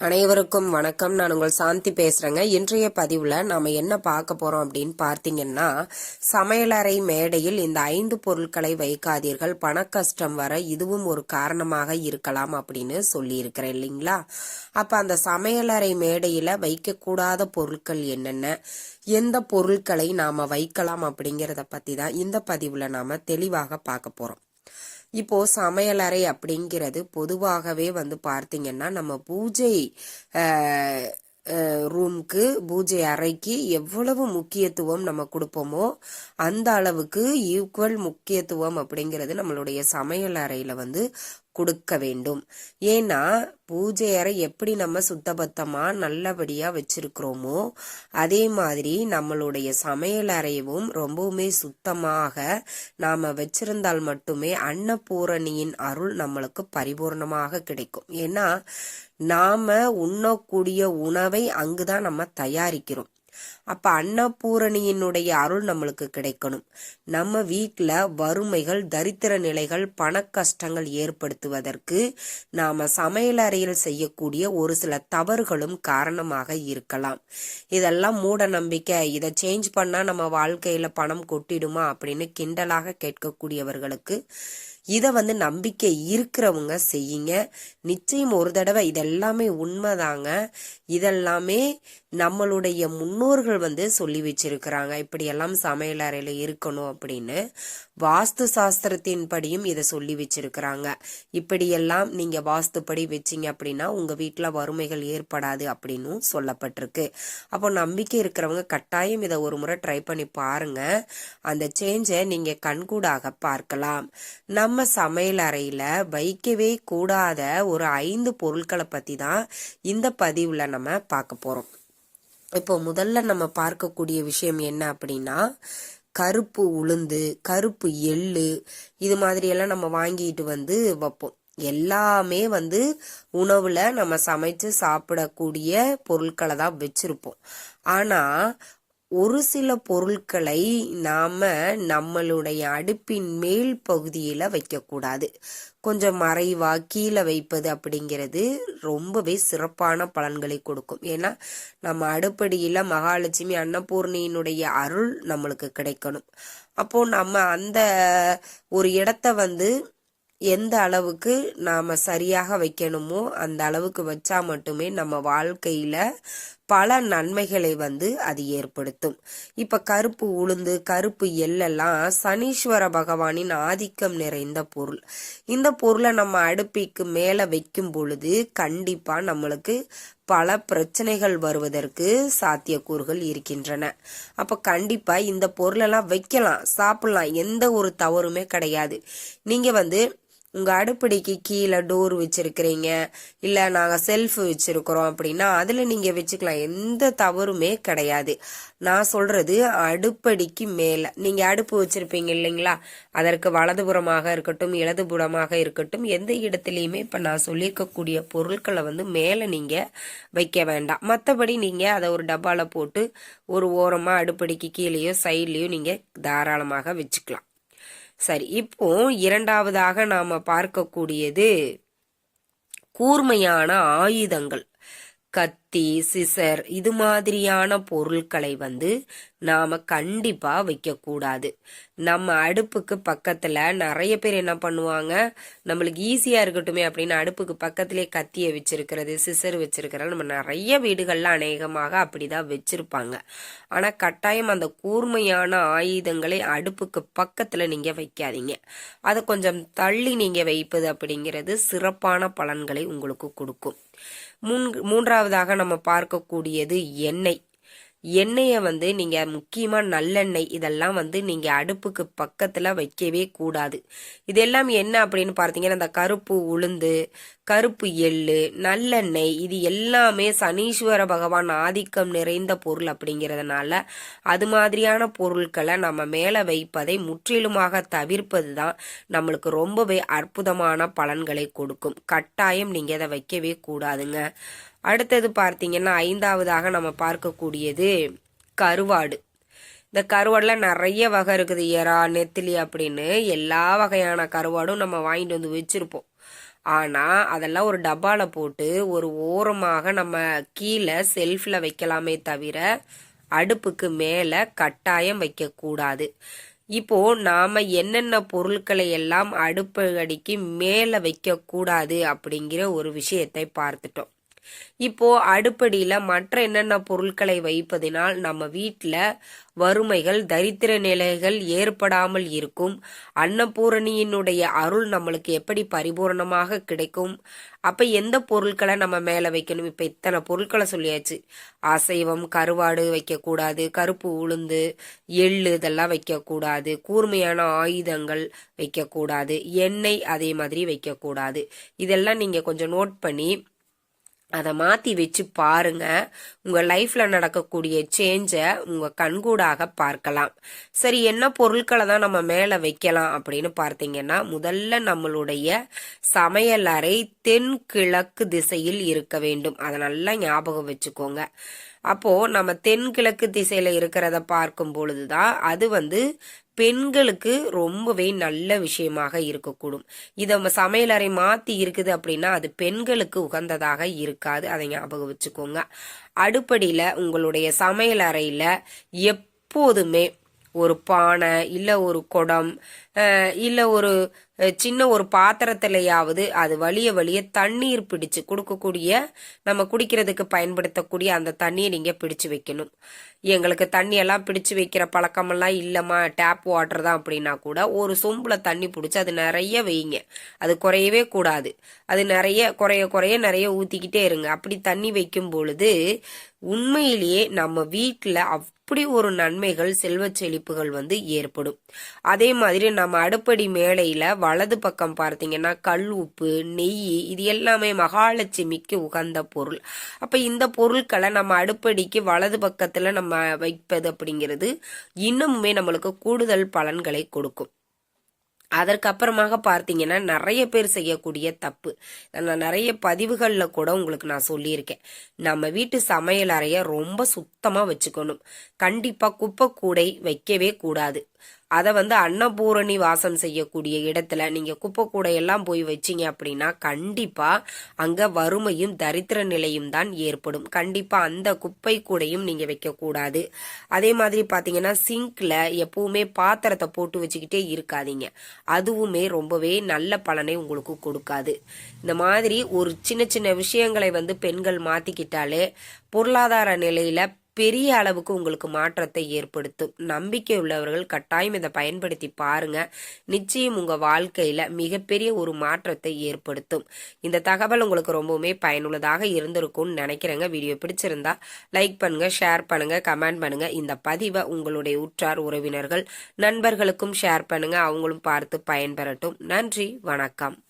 அனைவருக்கும் வணக்கம். நான் உங்கள் சாந்தி பேசுறேங்க. இன்றைய பதிவுல நாம என்ன பார்க்க போறோம் அப்படின்னு பார்த்தீங்கன்னா சமையலறை மேடையில் இந்த ஐந்து பொருட்களை வைக்காதீர்கள். பண கஷ்டம் வர இதுவும் ஒரு காரணமாக இருக்கலாம் அப்படின்னு சொல்லி இருக்கிறேன் இல்லைங்களா? அப்ப அந்த சமையலறை மேடையில வைக்கக்கூடாத பொருட்கள் என்னென்ன? எந்த பொருட்களை நாம வைக்கலாம் அப்படிங்கறத பத்தி தான் இந்த பதிவுல நாம தெளிவாக பார்க்க போறோம். இப்போ சமையலறை அப்படிங்கிறது பொதுவாகவே வந்து பார்த்தீங்கன்னா நம்ம பூஜை ரூம்க்கு பூஜை அறைக்கு எவ்வளவு முக்கியத்துவம் நம்ம கொடுப்போமோ அந்த அளவுக்கு ஈக்குவல் முக்கியத்துவம் அப்படிங்கிறது நம்மளுடைய சமையல் அறையில வந்து கொடுக்க வேண்டும். ஏன்னா பூஜை அறை எப்படி நம்ம சுத்தபத்தமா நல்லபடியா வச்சிருக்கிறோமோ அதே மாதிரி நம்மளுடைய சமையல் அறையவும் ரொம்பவுமே சுத்தமாக நாம வச்சிருந்தால் மட்டுமே அன்னபூரணியின் அருள் நம்மளுக்கு பரிபூர்ணமாக கிடைக்கும். ஏன்னா நாம உண்ணக்கூடிய உணவை அங்குதான் நம்ம தயாரிக்கிறோம். அப்ப அன்னபூரணியினுடைய அருள் நம்மளுக்கு கிடைக்கணும். நம்ம வீட்டில் வறுமைகள் தரித்திர நிலைகள் பண கஷ்டங்கள் ஏற்படுத்துவதற்கு நாம சமையலறையில் செய்யக்கூடிய ஒரு சில தவறுகளும் காரணமாக இருக்கலாம். இதெல்லாம் மூட நம்பிக்கை. இதை சேஞ்ச் பண்ணா நம்ம வாழ்க்கையில பணம் கொட்டிடுமா அப்படின்னு கிண்டலாக கேட்கக்கூடியவர்களுக்கு இதை வந்து நம்பிக்கை இருக்கிறவங்க செய்யுங்க. நிச்சயம் ஒரு தடவை இதெல்லாமே உண்மைதாங்க. இதெல்லாமே நம்மளுடைய முன்னோர்கள் வந்து சொல்லி வச்சிருக்கிறாங்க. இப்படியெல்லாம் சமையல் அறையில் இருக்கணும் அப்படின்னு வாஸ்து சாஸ்திரத்தின் படியும் இதை சொல்லி வச்சிருக்கிறாங்க. இப்படியெல்லாம் நீங்கள் வாஸ்துப்படி வச்சீங்க அப்படின்னா உங்கள் வீட்டில் வறுமைகள் ஏற்படாது அப்படின்னும் சொல்லப்பட்டிருக்கு. அப்போ நம்பிக்கை இருக்கிறவங்க கட்டாயம் இதை ஒரு முறை ட்ரை பண்ணி பாருங்க. அந்த சேஞ்சை நீங்கள் கண்கூடாக பார்க்கலாம். நம்ம சமையல் அறையில் வைக்கவே கூடாத ஒரு ஐந்து பொருட்களை பற்றி தான் இந்த பதிவில் நம்ம பார்க்க போகிறோம் இப்போ முதல்ல நம்ம பார்க்கக்கூடிய விஷயம் என்ன அப்படின்னா கருப்பு உளுந்து கருப்பு எள்ளு இது மாதிரியெல்லாம் நம்ம வாங்கிட்டு வந்து வைப்போம். எல்லாமே வந்து உணவுல நம்ம சமைச்சு சாப்பிடக்கூடிய பொருட்களை தான் வச்சிருப்போம். ஆனா ஒரு சில பொருட்களை நாம நம்மளுடைய அடுப்பின் மேல் பகுதியில் வைக்கக்கூடாது. கொஞ்சம் மறைவா கீழே வைப்பது அப்படிங்கிறது ரொம்பவே சிறப்பான பலன்களை கொடுக்கும். ஏன்னா நம்ம அடுப்படியில் மகாலட்சுமி அன்னபூர்ணியினுடைய அருள் நம்மளுக்கு கிடைக்கணும். அப்போ நம்ம அந்த ஒரு இடத்த வந்து எந்த அளவுக்கு நாம சரியாக வைக்கணுமோ அந்த அளவுக்கு வச்சா மட்டுமே நம்ம வாழ்க்கையில பல நன்மைகளை வந்து அது ஏற்படுத்தும். இப்ப கருப்பு உளுந்து கருப்பு எள்ளெல்லாம் சனீஸ்வர பகவானின் ஆதிக்கம் நிறைந்த பொருள். இந்த பொருளை நம்ம அடுப்பிக்கு மேல வைக்கும் பொழுது கண்டிப்பா நம்மளுக்கு பல பிரச்சனைகள் வருவதற்கு சாத்தியக்கூறுகள் இருக்கின்றன. அப்ப கண்டிப்பா இந்த பொருளெல்லாம் வைக்கலாம் சாப்பிடலாம் எந்த ஒரு தவறுமே கிடையாது. நீங்க வந்து உங்கள் அடுப்படிக்கு கீழே டோர் வச்சுருக்கிறீங்க இல்லை நாங்கள் செல்ஃப் வச்சுருக்குறோம் அப்படின்னா அதில் நீங்கள் வச்சுக்கலாம். எந்த தவறுமே கிடையாது. நான் சொல்கிறது அடுப்படிக்கு மேலே. நீங்கள் அடுப்பு வச்சுருப்பீங்க இல்லைங்களா? அதற்கு வலதுபுறமாக இருக்கட்டும் இடதுபுறமாக இருக்கட்டும் எந்த இடத்துலையுமே இப்போ நான் சொல்லியிருக்கக்கூடிய பொருட்களை வந்து மேலே நீங்கள் வைக்க வேண்டாம். மற்றபடி நீங்கள் அதை ஒரு டப்பாவில் போட்டு ஒரு ஓரமாக அடுப்படிக்கு கீழேயோ சைட்லேயோ நீங்கள் தாராளமாக வச்சுக்கலாம். சரி இப்போ இரண்டாவதாக நாம பார்க்கக்கூடியது கூர்மையான ஆயுதங்கள். கத்தி சிசர் இது மாதிரியான பொருட்களை வந்து நாம கண்டிப்பா வைக்கக்கூடாது. நம்ம அடுப்புக்கு பக்கத்துல நிறைய பேர் என்ன பண்ணுவாங்க நம்மளுக்கு ஈஸியா இருக்கட்டுமே அப்படின்னு அடுப்புக்கு பக்கத்திலே கத்தியை வச்சிருக்கிறது சிசர் வச்சிருக்கிறது நம்ம நிறைய வீடுகள்ல அநேகமாக அப்படிதான் வச்சிருப்பாங்க. ஆனா கட்டாயம் அந்த கூர்மையான ஆயுதங்களை அடுப்புக்கு பக்கத்துல நீங்க வைக்காதீங்க. அதை கொஞ்சம் தள்ளி நீங்க வைப்பது அப்படிங்கிறது சிறப்பான பலன்களை உங்களுக்கு கொடுக்கும். மூன் மூன்றாவதாக நம்ம பார்க்கக்கூடியது எண்ணெய். எண்ணெயை வந்து நீங்க முக்கியமா நல்லெண்ணெய் இதெல்லாம் வந்து நீங்க அடுப்புக்கு பக்கத்துல வைக்கவே கூடாது. இதெல்லாம் என்ன அப்படின்னு பார்த்தீங்கன்னா இந்த கருப்பு உளுந்து கருப்பு எள்ளு நல்லெண்ணெய் இது எல்லாமே சனீஸ்வர பகவான் ஆதிக்கம் நிறைந்த பொருள் அப்படிங்கிறதுனால அது மாதிரியான பொருட்களை நம்ம மேலே வைப்பதை முற்றிலுமாக தவிர்ப்பது தான் நம்மளுக்கு ரொம்பவே அற்புதமான பலன்களை கொடுக்கும். கட்டாயம் நீங்கள் இதை வைக்கவே கூடாதுங்க. அடுத்தது பார்த்தீங்கன்னா ஐந்தாவதாக நம்ம பார்க்கக்கூடியது கருவாடு. இந்த கருவாடில் நிறைய வகை இருக்குது. எறா நெத்திலி அப்படின்னு எல்லா வகையான கருவாடும் நம்ம வாங்கிட்டு வந்து வச்சுருப்போம். ஆனால் அதெல்லாம் ஒரு டப்பாவில் போட்டு ஒரு ஓரமாக நம்ம கீழே செல்ஃபில் வைக்கலாமே தவிர அடுப்புக்கு மேலே கட்டாயம் வைக்கக்கூடாது. இப்போ நாம என்னென்ன பொருட்களை எல்லாம் அடுப்பு அடிக்கு வைக்கக்கூடாது அப்படிங்கிற ஒரு விஷயத்தை பார்த்துட்டோம். இப்போ அடுப்படியில மற்ற என்னென்ன பொருட்களை வைப்பதினால் நம்ம வீட்டில் வறுமைகள் தரித்திர நிலைகள் ஏற்படாமல் இருக்கும். அன்னபூரணியினுடைய அருள் நம்மளுக்கு எப்படி பரிபூரணமாக கிடைக்கும்? அப்ப எந்த பொருட்களை நம்ம மேல வைக்கணும்? இப்ப இத்தனை பொருட்களை சொல்லியாச்சு. அசைவம் கருவாடு வைக்கக்கூடாது கருப்பு உளுந்து எள்ளு இதெல்லாம் வைக்கக்கூடாது கூர்மையான ஆயுதங்கள் வைக்கக்கூடாது எண்ணெய் அதே மாதிரி வைக்கக்கூடாது. இதெல்லாம் நீங்க கொஞ்சம் நோட் பண்ணி அதை மாற்றி வச்சு பாருங்க. உங்கள் லைஃப்பில் நடக்கக்கூடிய சேஞ்சை உங்கள் கண்கூடாக பார்க்கலாம். சரி என்ன பொருட்களை தான் நம்ம மேலே வைக்கலாம் அப்படின்னு பார்த்தீங்கன்னா முதல்ல நம்மளுடைய சமையலறை தென்கிழக்கு திசையில் இருக்க வேண்டும். அதை நல்லா ஞாபகம் வச்சுக்கோங்க. அப்போ நம்ம தென்கிழக்கு திசையில இருக்கிறத பார்க்கும் பொழுதுதான் அது வந்து பெண்களுக்கு ரொம்பவே நல்ல விஷயமாக இருக்கக்கூடும். இதை சமையலறை மாத்தி இருக்குது அப்படின்னா அது பெண்களுக்கு உகந்ததாக இருக்காது. அதை ஞாபகம் வச்சுக்கோங்க. அடுப்படியில உங்களுடைய சமையலறையில் எப்போதுமே ஒரு பானை இல்லை ஒரு குடம் இல்லை ஒரு சின்ன ஒரு பாத்திரத்திலையாவது அது வழிய வழிய தண்ணீர் பிடிச்சு கொடுக்கக்கூடிய நம்ம குடிக்கிறதுக்கு பயன்படுத்தக்கூடிய அந்த தண்ணியை நீங்கள் பிடிச்சு வைக்கணும். எங்களுக்கு தண்ணியெல்லாம் பிடிச்சு வைக்கிற பழக்கமெல்லாம் இல்லைம்மா டேப் வாட்டர் தான் அப்படின்னா கூட ஒரு சொம்பில் தண்ணி பிடிச்சி அது நிறைய வைங்க. அது குறையவே கூடாது. அது நிறைய குறைய குறைய நிறைய ஊற்றிக்கிட்டே இருங்க. அப்படி தண்ணி வைக்கும் பொழுது உண்மையிலேயே நம்ம வீட்டில் அப்படி ஒரு நன்மைகள் செல்வ செழிப்புகள் வந்து ஏற்படும். அதே மாதிரி நம்ம நம்ம அடுப்படி மேடையில் வலது பக்கம் பார்த்தீங்கன்னா கல் உப்பு நெய் இது எல்லாமே மகாலட்சுமிக்கு உகந்த பொருள். அப்போ இந்த பொருட்களை நம்ம அடுப்படிக்கு வலது பக்கத்தில் நம்ம வைப்பது அப்படிங்கிறது இன்னுமுமே நம்மளுக்கு கூடுதல் பலன்களை கொடுக்கும். அதற்கப்புறமாக பார்த்தீங்கன்னா நிறைய பேர் செய்யக்கூடிய தப்பு. நான் நிறைய பதிவுகளில் கூட உங்களுக்கு நான் சொல்லியிருக்கேன். நம்ம வீட்டு சமையல் அறையை ரொம்ப சுத்தமாக வச்சுக்கணும். கண்டிப்பாக குப்பை கூடை வைக்கவே கூடாது. அதை வந்து அன்னபூரணி வாசம் செய்யக்கூடிய இடத்துல நீங்கள் குப்பை கூடையெல்லாம் போய் வச்சீங்க அப்படின்னா கண்டிப்பாக அங்கே வறுமையும் தரித்திர நிலையும் தான் ஏற்படும். கண்டிப்பாக அந்த குப்பை கூடையும் நீங்கள் வைக்கக்கூடாது. அதே மாதிரி பார்த்தீங்கன்னா சிங்கில் எப்பவுமே பாத்திரத்தை போட்டு வச்சுக்கிட்டே இருக்காதீங்க. அதுவுமே ரொம்பவே நல்ல பலனை உங்களுக்கு கொடுக்காது. இந்த மாதிரி ஒரு சின்ன சின்ன விஷயங்களை வந்து பெண்கள் மாற்றிக்கிட்டாலே பொருளாதார நிலையில பெரிய அளவுக்கு உங்களுக்கு மாற்றத்தை ஏற்படுத்தும். நம்பிக்கை உள்ளவர்கள் கட்டாயம் இதை பயன்படுத்தி பாருங்க. நிச்சயம் உங்க வாழ்க்கையில மிகப்பெரிய ஒரு மாற்றத்தை ஏற்படுத்தும். இந்த தகவல் உங்களுக்கு ரொம்பவுமே பயனுள்ளதாக இருந்திருக்கும்னு நினைக்கிறேங்க. வீடியோ பிடிச்சிருந்தா லைக் பண்ணுங்க ஷேர் பண்ணுங்க கமெண்ட் பண்ணுங்க. இந்த பதிவை உங்களுடைய உற்றார் உறவினர்கள் நண்பர்களுக்கும் ஷேர் பண்ணுங்க. அவங்களும் பார்த்து பயன்பெறட்டும். நன்றி வணக்கம்.